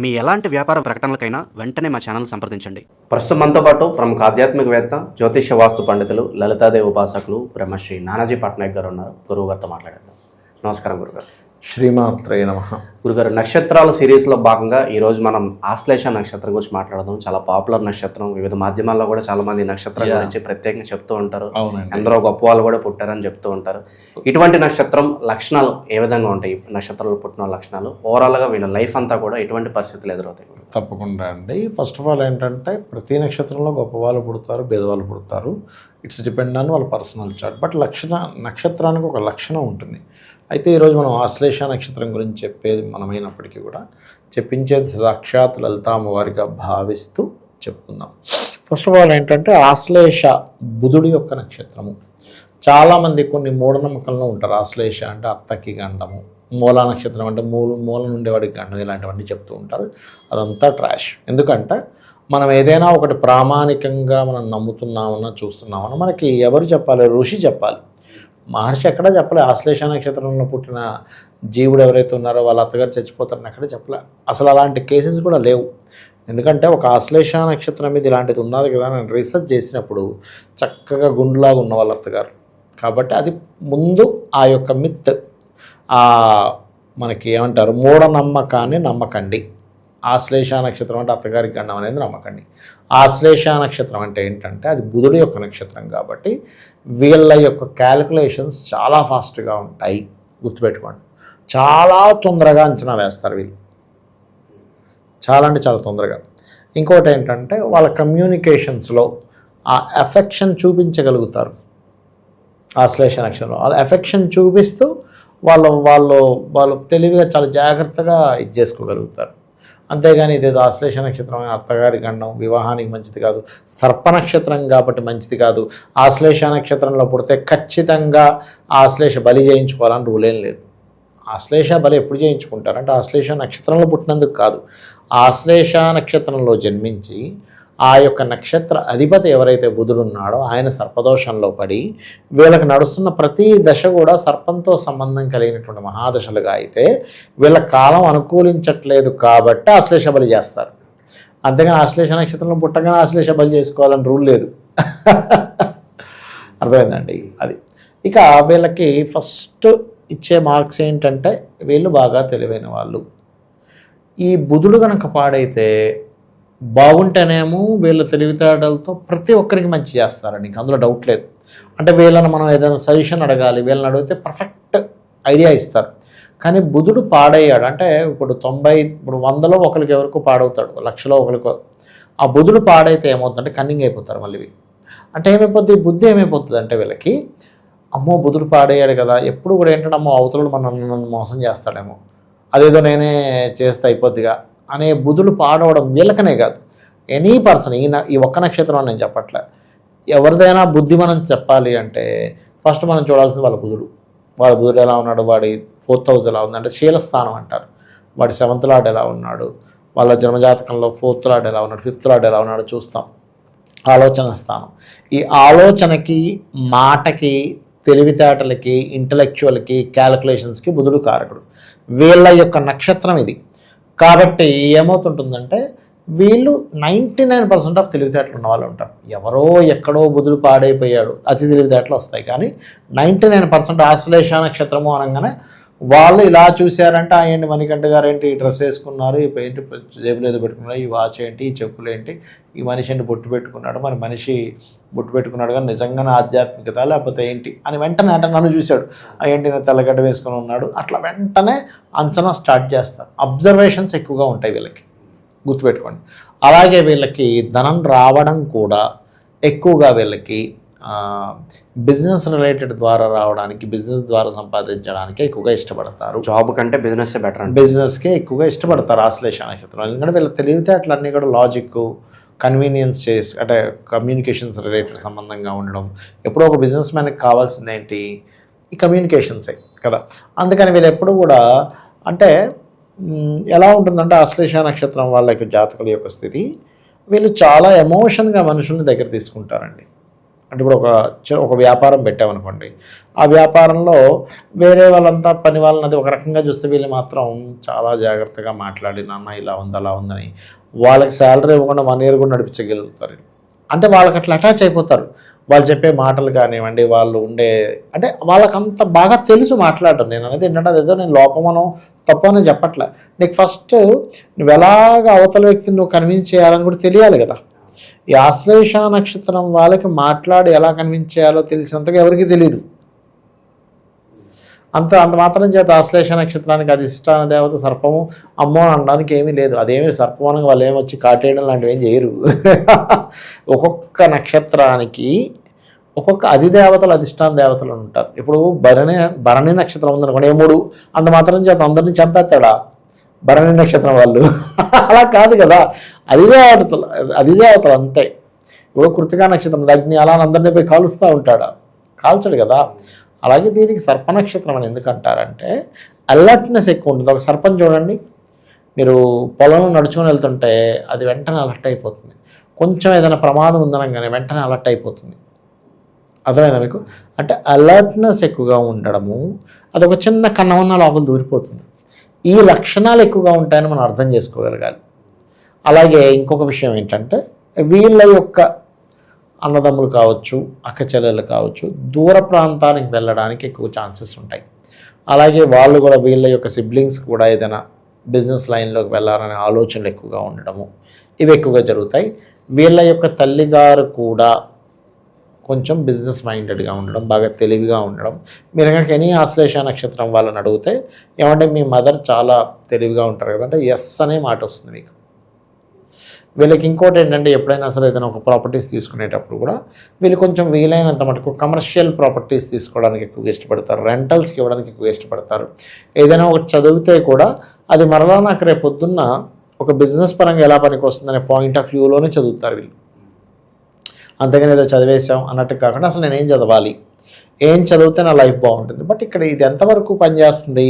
మీ ఎలాంటి వ్యాపార ప్రకటనలకైనా వెంటనే మా ఛానల్ సంప్రదించండి. ప్రస్తుతం మనతో పాటు ప్రముఖ ఆధ్యాత్మికవేత్త జ్యోతిష్య వాస్తు పండితులు లలితాదేవి ఉపాసకులు బ్రహ్మశ్రీ నానాజీ పట్నాయక్ గారు ఉన్నారు. గురువు గారితో మాట్లాడారు నమస్కారం గురుగారు. శ్రీమాత్రే నమ. గురుగారు నక్షత్రాల సిరీస్లో భాగంగా ఈరోజు మనం ఆశ్లేష నక్షత్రం గురించి మాట్లాడదాం. చాలా పాపులర్ నక్షత్రం. వివిధ మాధ్యమాల్లో కూడా చాలా మంది నక్షత్రం. గురించి ప్రత్యేకంగా చెప్తూ ఉంటారు. అవునండి. ఎందరో గొప్ప వాళ్ళు కూడా పుట్టారని చెప్తూ ఉంటారు. ఇటువంటి నక్షత్రం లక్షణాలు ఏ విధంగా ఉంటాయి? నక్షత్రాలు పుట్టిన లక్షణాలు. ఓవరాల్గా వీళ్ళ లైఫ్ అంతా కూడా ఎటువంటి పరిస్థితులు ఎదురవుతాయి. తప్పకుండా అండి. ఫస్ట్ ఆఫ్ ఆల్ ఏంటంటే ప్రతి నక్షత్రంలో గొప్ప వాళ్ళు పుడతారు భేదవాళ్ళు పుడతారు. ఇట్స్ డిపెండ్ ఆన్ వాళ్ళ పర్సనల్ చార్ట్ బట్ లక్షణ నక్షత్రానికి ఒక లక్షణం ఉంటుంది. అయితే ఈరోజు మనం ఆశ్లేష నక్షత్రం గురించి చెప్పేది మనమైనప్పటికీ కూడా చెప్పించేది సాక్షాత్ లలితామ్మవారిగా భావిస్తూ చెప్పుకుందాం. ఫస్ట్ ఆఫ్ ఆల్ ఏంటంటే ఆశ్లేష బుధుడి యొక్క నక్షత్రము. చాలామంది కొన్ని మూఢనమ్మకంలో ఉంటారు. ఆశ్లేష అంటే అత్తకి గండము మూలా నక్షత్రం అంటే మూల మూల నుండేవాడికి గండం ఇలాంటివన్నీ చెప్తూ ఉంటారు. అదంతా ట్రాష్ ఎందుకంటే మనం ఏదైనా ఒకటి ప్రామాణికంగా మనం నమ్ముతున్నామన్నా చూస్తున్నామన్నా మనకి ఎవరు చెప్పాలి? ఋషి చెప్పాలి. మహర్షి ఎక్కడా చెప్పలే. ఆశ్లేష నక్షత్రంలో పుట్టిన జీవుడు ఎవరైతే ఉన్నారో వాళ్ళ అత్తగారు చచ్చిపోతారని ఎక్కడ చెప్పలే. అసలు అలాంటి కేసెస్ కూడా లేవు. ఎందుకంటే ఒక ఆశ్లేష నక్షత్రం మీద ఇలాంటిది ఉన్నది కదా నేను రీసెర్చ్ చేసినప్పుడు చక్కగా గుండులాగా ఉన్న వాళ్ళ అత్తగారు. కాబట్టి అది ముందు ఆ యొక్క మిత్ ఆ మనకి ఏమంటారు మూఢనమ్మకాన్ని నమ్మకండి. ఆశ్లేష నక్షత్రం అంటే అత్తగారికి గండం అనేది నమ్మకండి. ఆశ్లేష నక్షత్రం అంటే ఏంటంటే అది బుధుడి యొక్క నక్షత్రం కాబట్టి వీళ్ళ యొక్క క్యాలిక్యులేషన్స్ చాలా ఫాస్ట్గా ఉంటాయి. గుర్తుపెట్టుకోండి. చాలా తొందరగా అంచనా వేస్తారు వీళ్ళు. చాలా అంటే చాలా తొందరగా. ఇంకోటి ఏంటంటే వాళ్ళ కమ్యూనికేషన్స్లో ఆ ఎఫెక్షన్ చూపించగలుగుతారు. ఆశ్లేష నక్షత్రం వాళ్ళ ఎఫెక్షన్ చూపిస్తూ వాళ్ళు వాళ్ళు వాళ్ళు తెలివిగా చాలా జాగ్రత్తగా ఇది చేసుకోగలుగుతారు. అంతేగాని ఇదేదో ఆశ్లేష నక్షత్రం అత్తగారి గండం వివాహానికి మంచిది కాదు. సర్ప నక్షత్రం కాబట్టి మంచిది కాదు. ఆశ్లేష నక్షత్రంలో పుడితే ఖచ్చితంగా ఆశ్లేష బలి చేయించుకోవాలని రూలేం లేదు. ఆశ్లేష బలి ఎప్పుడు చేయించుకుంటారంటే ఆశ్లేష నక్షత్రంలో పుట్టినందుకు కాదు. ఆశ్లేష నక్షత్రంలో జన్మించి ఆ యొక్క నక్షత్ర అధిపతి ఎవరైతే బుధుడు ఉన్నాడో ఆయన సర్పదోషంలో పడి వీళ్ళకి నడుస్తున్న ప్రతి దశ కూడా సర్పంతో సంబంధం కలిగినటువంటి మహాదశలుగా అయితే వీళ్ళ కాలం అనుకూలించట్లేదు కాబట్టి ఆశ్లేష బలి చేస్తారు. అంతేగాని ఆశ్లేష నక్షత్రంలో పుట్టగానే ఆశ్లేష బలి చేసుకోవాలని రూల్ లేదు. అర్థమైందండి అది. ఇక వీళ్ళకి ఫస్ట్ ఇచ్చే మార్క్స్ ఏంటంటే వీళ్ళు బాగా తెలివైన వాళ్ళు. ఈ బుధుడు కనుక పాడైతే బాగుంటేనేమో వీళ్ళ తెలివితేటలతో ప్రతి ఒక్కరికి మంచి చేస్తారండి ఇంక అందులో డౌట్ లేదు. అంటే వీళ్ళని మనం ఏదైనా సజెషన్ అడగాలి వీళ్ళని అడిగితే పర్ఫెక్ట్ ఐడియా ఇస్తారు. కానీ బుధుడు పాడయ్యాడు. అంటే ఇప్పుడు తొంభై ఇప్పుడు వందలో ఒకరికి ఎవరికి పాడవుతాడు లక్షలో ఒకరికో. ఆ బుధుడు పాడైతే ఏమవుతుందంటే కన్నింగ్ అయిపోతారు మళ్ళీ అంటే ఏమైపోతుంది బుద్ధి ఏమైపోతుంది అంటే వీళ్ళకి అమ్మో బుధుడు పాడేయాడు కదా ఎప్పుడు కూడా ఏంటంటే అమ్మో అవతలడు మన నన్ను మోసం చేస్తాడేమో. అదేదో నేనే చేస్తే అయిపోద్దిగా. అనే బుధుడు పాడవడం వీళ్ళకనే కాదు. ఎనీ పర్సన్ ఈ ఈ ఒక్క నక్షత్రం అని నేను చెప్పట్లే. ఎవరిదైనా బుద్ధి మనం చెప్పాలి అంటే ఫస్ట్ మనం చూడాల్సింది వాళ్ళ బుధుడు. వాళ్ళ బుధుడు ఎలా ఉన్నాడు? వాడి ఫోర్త్ హౌస్ ఎలా ఉంది అంటే శీలస్థానం అంటారు. వాడి సెవెంత్ లాడ్ ఎలా ఉన్నాడు? వాళ్ళ జన్మజాతకంలో ఫోర్త్ లాడ్ ఎలా ఉన్నాడు? ఫిఫ్త్ లాడ్ ఎలా ఉన్నాడో చూస్తాం. ఆలోచన స్థానం. ఈ ఆలోచనకి మాటకి తెలివితేటలకి ఇంటలెక్చువల్కి క్యాలిక్యులేషన్స్కి బుధుడు కారకుడు. వీళ్ళ యొక్క నక్షత్రం ఇది. కాబట్టి ఏమవుతుంటుందంటే వీళ్ళు నైంటీ నైన్ పర్సెంట్ ఆఫ్ తెలివితేటలు ఉన్న వాళ్ళు ఉంటారు. ఎవరో ఎక్కడో బుధుడు పాడైపోయాడు. అతి తెలివితేటలు వస్తాయి. కానీ నైంటీ నైన్ పర్సెంట్ ఆశ్లేష నక్షత్రము అనగానే వాళ్ళు ఇలా చూశారంటే ఆ ఏంటి మణికంఠ గారు ఏంటి ఈ డ్రెస్ వేసుకున్నారు ఈ ఏంటి జేబులు ఏదో పెట్టుకున్నారు ఈ వాచ్ ఏంటి ఈ చెప్పులు ఏంటి ఈ మనిషి ఏంటి బొట్టు పెట్టుకున్నాడు మరి మనిషి బొట్టు పెట్టుకున్నాడు కానీ నిజంగానే ఆధ్యాత్మికత లేకపోతే ఏంటి అని వెంటనే అంటే నన్ను చూశాడు. ఆ ఏంటి నేను తెల్లగడ్డ వేసుకొని ఉన్నాడు అట్లా వెంటనే అంచనా స్టార్ట్ చేస్తారు. అబ్జర్వేషన్స్ ఎక్కువగా ఉంటాయి వీళ్ళకి గుర్తుపెట్టుకోండి. అలాగే వీళ్ళకి ధనం రావడం కూడా ఎక్కువగా వీళ్ళకి బిజినెస్ రిలేటెడ్ ద్వారా రావడానికి బిజినెస్ ద్వారా సంపాదించడానికి ఎక్కువగా ఇష్టపడతారు. జాబ్ కంటే బిజినెస్ బెటర్ బిజినెస్కే ఎక్కువగా ఇష్టపడతారు ఆశ్లేష నక్షత్రం ఎందుకంటే వీళ్ళ తెలివితేటలన్నీ కూడా లాజిక్ కన్వీనియన్స్ చేసి అంటే కమ్యూనికేషన్స్ రిలేటెడ్ సంబంధంగా ఉండడం. ఎప్పుడో ఒక బిజినెస్ మ్యాన్కి కావాల్సింది ఏంటి ఈ కమ్యూనికేషన్సే కదా? అందుకని వీళ్ళు ఎప్పుడు కూడా అంటే ఎలా ఉంటుందంటే ఆశ్లేష నక్షత్రం వాళ్ళ యొక్క జాతకుల యొక్క స్థితి వీళ్ళు చాలా ఎమోషన్గా మనుషుల్ని దగ్గర తీసుకుంటారండి. అంటే ఇప్పుడు ఒక చి- ఒక వ్యాపారం పెట్టామనుకోండి ఆ వ్యాపారంలో వేరే వాళ్ళంతా పని వాళ్ళని అది ఒక రకంగా చూస్తే వీళ్ళు మాత్రం చాలా జాగ్రత్తగా మాట్లాడి నాన్న ఇలా ఉంది అలా ఉందని వాళ్ళకి శాలరీ ఇవ్వకుండా వన్ ఇయర్ కూడా నడిపించగలుగుతారు. అంటే వాళ్ళకి అట్లా అటాచ్ అయిపోతారు. వాళ్ళు చెప్పే మాటలు కానివ్వండి వాళ్ళు ఉండే అంటే వాళ్ళకి అంత బాగా తెలుసు మాట్లాడటం. నేను అనేది ఏంటంటే అదేదో నేను లోపమనో తప్పనో చెప్పట్లే. నీకు ఫస్ట్ నువ్వు ఎలాగ అవతల వ్యక్తిని నువ్వు కన్విన్స్ చేయాలని కూడా తెలియాలి కదా. ఈ ఆశ్లేష నక్షత్రం వాళ్ళకి మాట్లాడి ఎలా కనిపించాలో తెలిసినంతగా ఎవరికీ తెలియదు అంత అంత మాత్రం చేత ఆశ్లేష నక్షత్రానికి అధిష్టాన దేవత సర్పము అమ్మో అని అనడానికి ఏమీ లేదు. అదేమి సర్పం అని వాళ్ళు ఏమొచ్చి కాటేయడం లాంటివి ఏం చేయరు. ఒక్కొక్క నక్షత్రానికి ఒక్కొక్క అధిదేవతలు అధిష్టాన దేవతలు ఉంటారు. ఇప్పుడు భరణి భరణి నక్షత్రం ఉందనుకోండి మూడు? అంత మాత్రం చేత అందరినీ చంపేస్తాడా? భరణి నక్షత్రం వాళ్ళు. అలా కాదు కదా. అధిదేవతలు అధిదేవతలు అంతే. ఇప్పుడు కృతికా నక్షత్రం అగ్ని అలా అందరినీ పోయి కాలుస్తూ ఉంటాడు? కాల్చడు కదా. అలాగే దీనికి సర్ప నక్షత్రం అని ఎందుకంటారంటే అలర్ట్నెస్ ఎక్కువ ఉంటుంది. ఒక సర్పం చూడండి. మీరు పొలంలో నడుచుకొని వెళ్తుంటే అది వెంటనే అలర్ట్ అయిపోతుంది. కొంచెం ఏదైనా ప్రమాదం ఉందనగానే వెంటనే అలర్ట్ అయిపోతుంది. అర్థమైందా మీకు? అంటే అలర్ట్నెస్ ఎక్కువగా ఉండడము అదొక చిన్న కన్నమన్న లోపల దూరిపోతుంది. ఈ లక్షణాలు ఎక్కువగా ఉంటాయని మనం అర్థం చేసుకోగలగాలి. అలాగే ఇంకొక విషయం ఏంటంటే వీళ్ళ యొక్క అన్నదమ్ములు కావచ్చు అక్కచెల్లెలు కావచ్చు దూర ప్రాంతానికి వెళ్ళడానికి ఎక్కువ ఛాన్సెస్ ఉంటాయి. అలాగే వాళ్ళు కూడా వీళ్ళ యొక్క సిబ్లింగ్స్ కూడా ఏదైనా బిజినెస్ లైన్లోకి వెళ్ళాలనే ఆలోచనలు ఎక్కువగా ఉండడము ఇవి ఎక్కువగా జరుగుతాయి. వీళ్ళ యొక్క తల్లిగారు కూడా కొంచెం బిజినెస్ మైండెడ్గా ఉండడం బాగా తెలివిగా ఉండడం. మీరు కనుక ఎనీ ఆశ్లేష నక్షత్రం వాళ్ళని అడిగితే ఏమంటే మీ మదర్ చాలా తెలివిగా ఉంటారు కదంటే ఎస్ అనే మాట వస్తుంది మీకు. వీళ్ళకి ఇంకోటి ఏంటంటే ఎప్పుడైనా అసలు ఏదైనా ఒక ప్రాపర్టీస్ తీసుకునేటప్పుడు కూడా వీళ్ళు కొంచెం వీలైనంత మటుకు కమర్షియల్ ప్రాపర్టీస్ తీసుకోవడానికి ఎక్కువ ఇష్టపడతారు రెంటల్స్కి ఇవ్వడానికి ఎక్కువ ఇష్టపడతారు. ఏదైనా ఒకటి చదివితే కూడా అది మరలా నాకు రేపు పొద్దున్న ఒక బిజినెస్ పరంగా ఎలా పనికి వస్తుందనే పాయింట్ ఆఫ్ వ్యూలోనే చదువుతారు వీళ్ళు. అంతేగాని ఏదో చదివేశాం అన్నట్టు కాకుండా అసలు నేను ఏం చదవాలి? ఏం చదివితే నా లైఫ్ బాగుంటుంది. బట్ ఇక్కడ ఇది ఎంతవరకు పనిచేస్తుంది?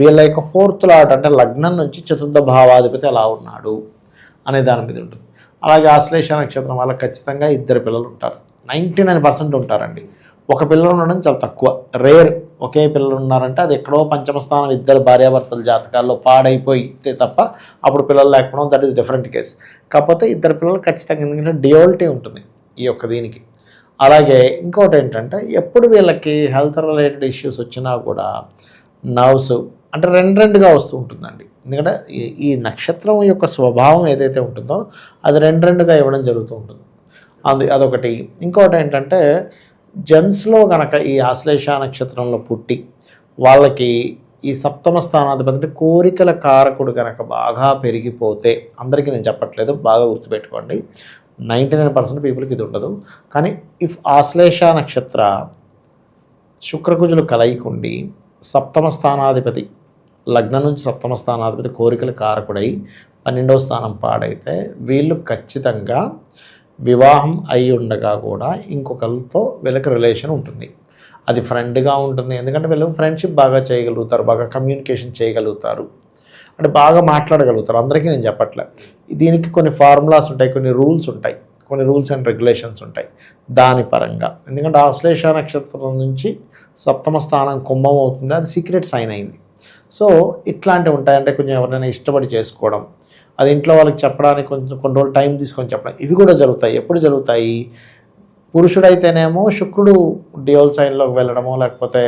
వీళ్ళ యొక్క ఫోర్త్ లాట్ అంటే లగ్నం నుంచి చతుర్థ భావాధిపతి ఎలా ఉన్నాడు అనే దాని మీద ఉంటుంది. అలాగే ఆశ్లేష నక్షత్రం వాళ్ళకి ఖచ్చితంగా ఇద్దరు పిల్లలు ఉంటారు. నైంటీ నైన్ పర్సెంట్ ఉంటారండి. ఒక పిల్లలు ఉండడం చాలా తక్కువ. రేర్ ఒకే పిల్లలు ఉన్నారంటే అది ఎక్కడో పంచమ స్థానం ఇద్దరు భార్యాభర్తల జాతకాల్లో పాడైపోయితే తప్ప అప్పుడు పిల్లలు లేకపోవడం దట్ ఈస్ డిఫరెంట్ కేస్ కాకపోతే ఇద్దరు పిల్లలు ఖచ్చితంగా ఎందుకంటే డియోల్టీ ఉంటుంది. ఈ యొక్క దీనికి. అలాగే ఇంకోటి ఏంటంటే ఎప్పుడు వీళ్ళకి హెల్త్ రిలేటెడ్ ఇష్యూస్ వచ్చినా కూడా నర్వ్స్ అంటే రెండు రెండుగా వస్తూ ఉంటుందండి. ఎందుకంటే ఈ- ఈ నక్షత్రం యొక్క స్వభావం ఏదైతే ఉంటుందో అది రెండు రెండుగా ఇవ్వడం జరుగుతూ ఉంటుంది. అందు అదొకటి. ఇంకోటి ఏంటంటే జెంట్స్లో కనుక ఈ ఆశ్లేష నక్షత్రంలో పుట్టి వాళ్ళకి ఈ సప్తమ స్థానాధిపతి అంటే కోరికల కారకుడు కనుక బాగా పెరిగిపోతే అందరికీ నేను చెప్పట్లేదు బాగా గుర్తుపెట్టుకోండి. నైంటీ నైన్ పర్సెంట్ పీపుల్కి ఇది ఉండదు కానీ ఇఫ్ ఆశ్లేష నక్షత్ర శుక్రకుజులు కలయికుండి సప్తమ స్థానాధిపతి లగ్నం నుంచి సప్తమ స్థానాధిపతి కోరికల కారకుడై పన్నెండవ స్థానం పాడైతే వీళ్ళు ఖచ్చితంగా వివాహం అయి ఉండగా కూడా ఇంకొకరితో వీళ్ళకి రిలేషన్ ఉంటుంది. అది ఫ్రెండ్గా ఉంటుంది. ఎందుకంటే వీళ్ళు ఫ్రెండ్షిప్ బాగా చేయగలుగుతారు బాగా కమ్యూనికేషన్ చేయగలుగుతారు. అంటే బాగా మాట్లాడగలుగుతారు. అందరికీ నేను చెప్పట్లే. దీనికి కొన్ని ఫార్ములాస్ ఉంటాయి కొన్ని రూల్స్ ఉంటాయి కొన్ని రూల్స్ అండ్ రెగ్యులేషన్స్ ఉంటాయి దాని పరంగా. ఎందుకంటే ఆశ్లేష నక్షత్రం నుంచి సప్తమ స్థానం కుంభం అవుతుంది అది సీక్రెట్ సైన్ అయింది. సో ఇట్లాంటివి ఉంటాయి అంటే కొంచెం ఎవరైనా ఇష్టపడి చేసుకోవడం అది ఇంట్లో వాళ్ళకి చెప్పడానికి కొంచెం కొన్ని రోజులు టైం తీసుకొని చెప్పడం ఇవి కూడా జరుగుతాయి. ఎప్పుడు జరుగుతాయి? పురుషుడైతేనేమో శుక్రుడు డియోల్ సైన్లోకి వెళ్ళడమో లేకపోతే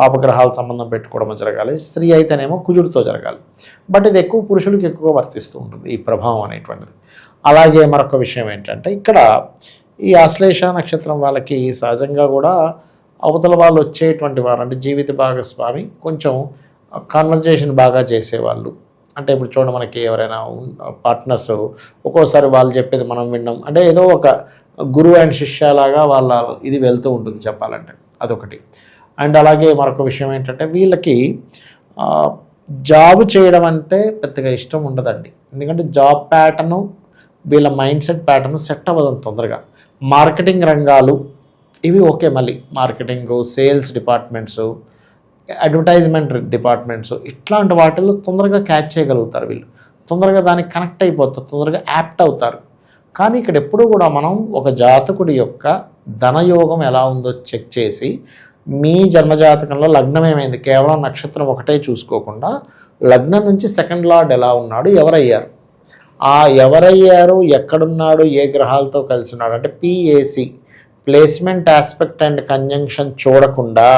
పాపగ్రహాల సంబంధం పెట్టుకోవడమో జరగాలి. స్త్రీ అయితేనేమో కుజుడితో జరగాలి. బట్ ఇది ఎక్కువ పురుషులకి ఎక్కువ వర్తిస్తూ ఉంటుంది ఈ ప్రభావం అనేటువంటిది. అలాగే మరొక విషయం ఏంటంటే ఇక్కడ ఈ ఆశ్లేష నక్షత్రం వాళ్ళకి సహజంగా కూడా అవతల వాళ్ళు వచ్చేటువంటి వారు అంటే జీవిత భాగస్వామి కొంచెం కాన్వర్జేషన్ బాగా చేసేవాళ్ళు. అంటే ఇప్పుడు చూడండి మనకి ఎవరైనా పార్ట్నర్స్ ఒక్కోసారి వాళ్ళు చెప్పేది మనం విన్నాం. అంటే ఏదో ఒక గురువు అండ్ శిష్యలాగా వాళ్ళ ఇది వెళ్తూ ఉంటుంది చెప్పాలంటే. అదొకటి. అండ్ అలాగే మరొక విషయం ఏంటంటే వీళ్ళకి జాబ్ చేయడం అంటే పెద్దగా ఇష్టం ఉండదండి. ఎందుకంటే జాబ్ ప్యాటర్ను వీళ్ళ మైండ్ సెట్ ప్యాటర్న్ సెట్ అవ్వదు తొందరగా. మార్కెటింగ్ రంగాలు ఇవి ఓకే మళ్ళీ. Marketing sales departments advertisement departments. ఇట్లాంటి వాటిల్లో తొందరగా క్యాచ్ చేయగలుగుతారు వీళ్ళు. తొందరగా దానికి కనెక్ట్ అయిపోతారు తొందరగా యాప్ట్ అవుతారు. కానీ ఇక్కడ ఎప్పుడూ కూడా మనం ఒక జాతకుడి యొక్క ధనయోగం ఎలా ఉందో చెక్ చేసి మీ జన్మజాతకంలో లగ్నం ఏమైంది? కేవలం నక్షత్రం ఒకటే చూసుకోకుండా లగ్నం నుంచి సెకండ్ లార్డ్ ఎలా ఉన్నాడు? ఎవరయ్యారు? ఆ ఎవరయ్యారు? ఎక్కడున్నాడు? ఏ గ్రహాలతో కలిసి ఉన్నాడు? అంటే PAC placement aspect and conjunction చూడకుండా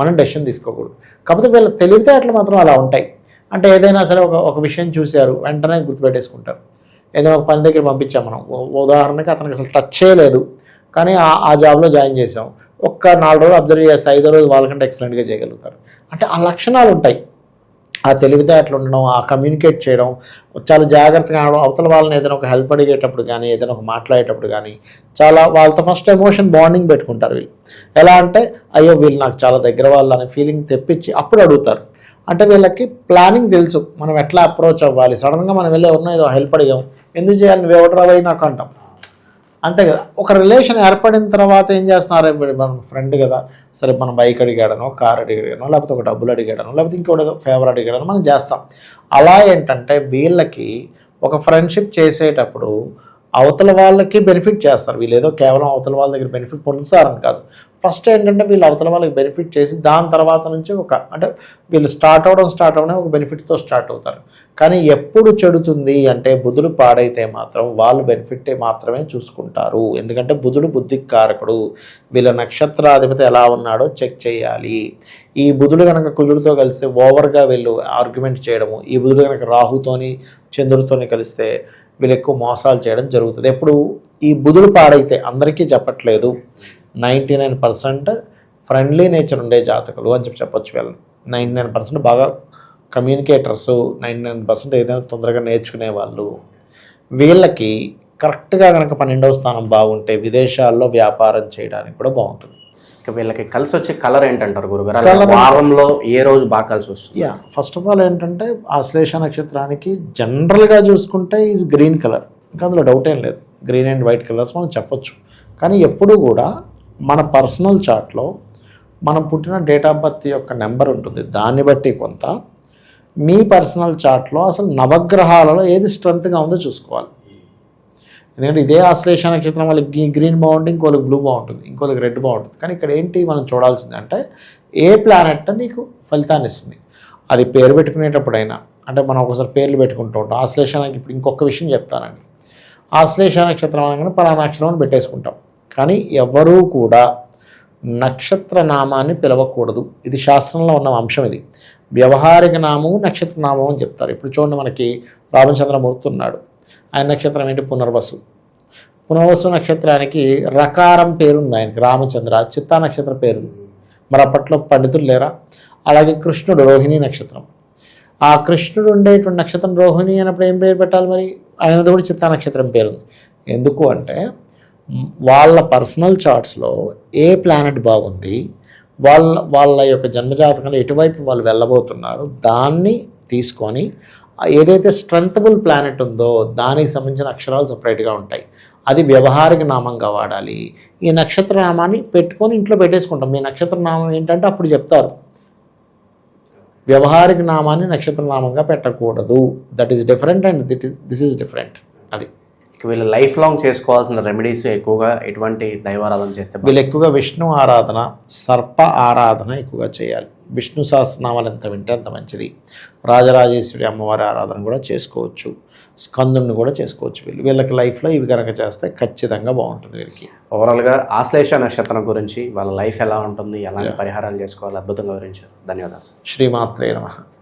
మనం డెసిషన్ తీసుకోకూడదు. కాకపోతే వీళ్ళ తెలివితేటలు మాత్రం అలా ఉంటాయి. అంటే ఏదైనా సరే ఒక ఒక విషయం చూశారు వెంటనే గుర్తుపెట్టేసుకుంటారు. ఏదైనా ఒక పని దగ్గర పంపించాం మనం. ఉదాహరణకి అతనికి అసలు టచ్ చేయలేదు కానీ ఆ ఆ జాబ్లో జాయిన్ చేసాం ఒక్క నాలుగు రోజులు అబ్జర్వ్ చేసి ఐదో రోజు వాళ్ళకంటే ఎక్సలెంట్గా చేయగలుగుతారు. అంటే ఆ లక్షణాలు ఉంటాయి. ఆ తెలివితేటలు ఉండడం ఆ కమ్యూనికేట్ చేయడం చాలా జాగ్రత్తగా ఆడ- అవతల వాళ్ళని ఏదైనా ఒక హెల్ప్ అడిగేటప్పుడు కానీ ఏదైనా ఒక మాట్లాడేటప్పుడు కానీ చాలా వాళ్ళతో ఫస్ట్ ఎమోషన్ బాండింగ్ పెట్టుకుంటారు వీళ్ళు. ఎలా అంటే అయ్యో వీళ్ళు నాకు చాలా దగ్గర వాళ్ళు అనే ఫీలింగ్ తెప్పించి అప్పుడు అడుగుతారు. అంటే వీళ్ళకి ప్లానింగ్ తెలుసు. మనం ఎట్లా అప్రోచ్ అవ్వాలి? సడన్గా మనం వెళ్ళి ఎవరినో ఏదో హెల్ప్ అడిగాం. ఎందుకు చేయాలి? నువ్వు ఎవడు నాకు అంటాం. అంతే కదా. ఒక రిలేషన్ ఏర్పడిన తర్వాత ఏం చేస్తున్నారు? ఇప్పుడు మన ఫ్రెండ్ కదా. సరే మనం బైక్ అడిగాడనో కార్ అడిగాడనో లేకపోతే ఒక డబ్బులు అడిగాడనో లేకపోతే ఇంకోటి ఫేవర్ అడిగాడనో మనం చేస్తాం. అలా ఏంటంటే వీళ్ళకి ఒక ఫ్రెండ్షిప్ చేసేటప్పుడు అవతల వాళ్ళకి బెనిఫిట్ చేస్తారు. వీళ్ళు ఏదో కేవలం అవతల వాళ్ళ దగ్గర బెనిఫిట్ పొందుతారని కాదు. ఫస్ట్ ఏంటంటే వీళ్ళు అవతల వాళ్ళకి బెనిఫిట్ చేసి దాని తర్వాత నుంచి ఒక అంటే వీళ్ళు స్టార్ట్ అవడం స్టార్ట్ అవడం ఒక బెనిఫిట్తో స్టార్ట్ అవుతారు. కానీ ఎప్పుడు చెడుతుంది అంటే బుధుడు పాడైతే మాత్రం వాళ్ళు బెనిఫిట్ మాత్రమే చూసుకుంటారు. ఎందుకంటే బుధుడు బుద్ధికి కారకుడు వీళ్ళ నక్షత్రాధిపతి ఎలా ఉన్నాడో చెక్ చేయాలి. ఈ బుధుడు కనుక కుజుడితో కలిసి ఓవర్గా వీళ్ళు ఆర్గ్యుమెంట్ చేయడము. ఈ బుధుడు కనుక రాహుతోని చంద్రుడితోనే కలిస్తే వీళ్ళు ఎక్కువ మోసాలు చేయడం జరుగుతుంది. ఎప్పుడు ఈ బుధుడు పాడైతే అందరికీ చెప్పట్లేదు. Ninety nine percent friendly nature ఉండే జాతకులు అని చెప్పి చెప్పొచ్చు వీళ్ళని. నైంటీ నైన్ పర్సెంట్ బాగా కమ్యూనికేటర్స్ నైంటీ నైన్ పర్సెంట్ ఏదైనా తొందరగా నేర్చుకునే వాళ్ళు. వీళ్ళకి కరెక్ట్గా కనుక పన్నెండవ స్థానం బాగుంటే విదేశాల్లో వ్యాపారం చేయడానికి కూడా బాగుంటుంది. వీళ్ళకి కలిసి వచ్చే కలర్ ఏంటంటారు గురుగారు? వారంలో ఏ రోజు బాగా కలిసి వస్తుంది? యా ఫస్ట్ ఆఫ్ ఆల్ ఏంటంటే ఆశ్లేష నక్షత్రానికి జనరల్గా చూసుకుంటే ఈజ్ గ్రీన్ కలర్ ఇంకా అందులో డౌట్ ఏం లేదు. గ్రీన్ అండ్ వైట్ కలర్స్ మనం చెప్పొచ్చు. కానీ ఎప్పుడూ కూడా మన పర్సనల్ చార్ట్లో మనం పుట్టిన డేట్ ఆఫ్ బర్త్ యొక్క నెంబర్ ఉంటుంది. దాన్ని బట్టి కొంత మీ పర్సనల్ చార్ట్లో అసలు నవగ్రహాలలో ఏది స్ట్రెంత్గా ఉందో చూసుకోవాలి. ఎందుకంటే ఇదే ఆశ్లేష నక్షత్రం వాళ్ళకి గ్రీన్ బాగుంటుంది ఇంకోళ్ళకి బ్లూ బాగుంటుంది ఇంకోళ్ళకి రెడ్ బాగుంటుంది. కానీ ఇక్కడ ఏంటి మనం చూడాల్సింది అంటే ఏ ప్లానెట్ నీకు ఫలితాన్ని ఇస్తుంది? అది పేరు పెట్టుకునేటప్పుడైనా అంటే మనం ఒకసారి పేర్లు పెట్టుకుంటూ ఉంటాం. ఆశ్లేషానికి ఇప్పుడు ఇంకొక విషయం చెప్తానండి. ఆశ్లేష నక్షత్రం అనగానే పలానాక్షరం అని పెట్టేసుకుంటాం. కానీ ఎవరూ కూడా నక్షత్ర నామాన్ని పిలవకూడదు. ఇది శాస్త్రంలో ఉన్న అంశం ఇది. వ్యవహారిక నామము నక్షత్ర నామం అని చెప్తారు. ఇప్పుడు చూడండి మనకి రామచంద్రమూర్తి ఉన్నాడు. ఆయన నక్షత్రం ఏంటి? పునర్వసు. పునర్వసు నక్షత్రానికి రకారం పేరుంది ఆయనకి రామచంద్ర చిత్తా నక్షత్ర పేరుంది. మరి అప్పట్లో పండితులు లేరా? అలాగే కృష్ణుడు రోహిణి నక్షత్రం. ఆ కృష్ణుడు ఉండేటువంటి నక్షత్రం రోహిణి అన్నప్పుడు ఏం పేరు పెట్టాలి మరి? ఆయనది కూడా చిత్తా నక్షత్రం పేరుంది. ఎందుకు అంటే వాళ్ళ పర్సనల్ చార్ట్స్లో ఏ ప్లానెట్ బాగుంది వాళ్ళ వాళ్ళ యొక్క జన్మజాతకంలో ఎటువైపు వాళ్ళు వెళ్ళబోతున్నారు దాన్ని తీసుకొని ఏదైతే స్ట్రెంతబుల్ ప్లానెట్ ఉందో దానికి సంబంధించిన అక్షరాలు సపరేట్గా ఉంటాయి. అది వ్యవహారిక నామంగా వాడాలి. ఈ నక్షత్ర నామాన్ని పెట్టుకొని ఇంట్లో పెట్టేసుకుంటాం. మీ నక్షత్ర నామం ఏంటంటే అప్పుడు చెప్తారు. వ్యవహారిక నామాన్ని నక్షత్ర నామంగా పెట్టకూడదు. That is different and that this is different అది. వీళ్ళు లైఫ్ లాంగ్ చేసుకోవాల్సిన రెమెడీస్ ఎక్కువగా ఎటువంటి దైవారాధన చేస్తే? వీళ్ళు ఎక్కువగా విష్ణు ఆరాధన సర్ప ఆరాధన ఎక్కువగా చేయాలి. విష్ణు సహస్రనామాలు ఎంత వింటే అంత మంచిది. రాజరాజేశ్వరి అమ్మవారి ఆరాధన కూడా చేసుకోవచ్చు. స్కందుని కూడా చేసుకోవచ్చు వీళ్ళు. వీళ్ళకి లైఫ్లో ఇవి కనుక చేస్తే ఖచ్చితంగా బాగుంటుంది వీళ్ళకి. ఓవరాల్గా ఆశ్లేష నక్షత్రం గురించి వాళ్ళ లైఫ్ ఎలా ఉంటుంది ఎలాంటి పరిహారాలు చేసుకోవాలి అద్భుతంగా వివరించారు. ధన్యవాదాలు సార్ శ్రీమాత్రే నమ.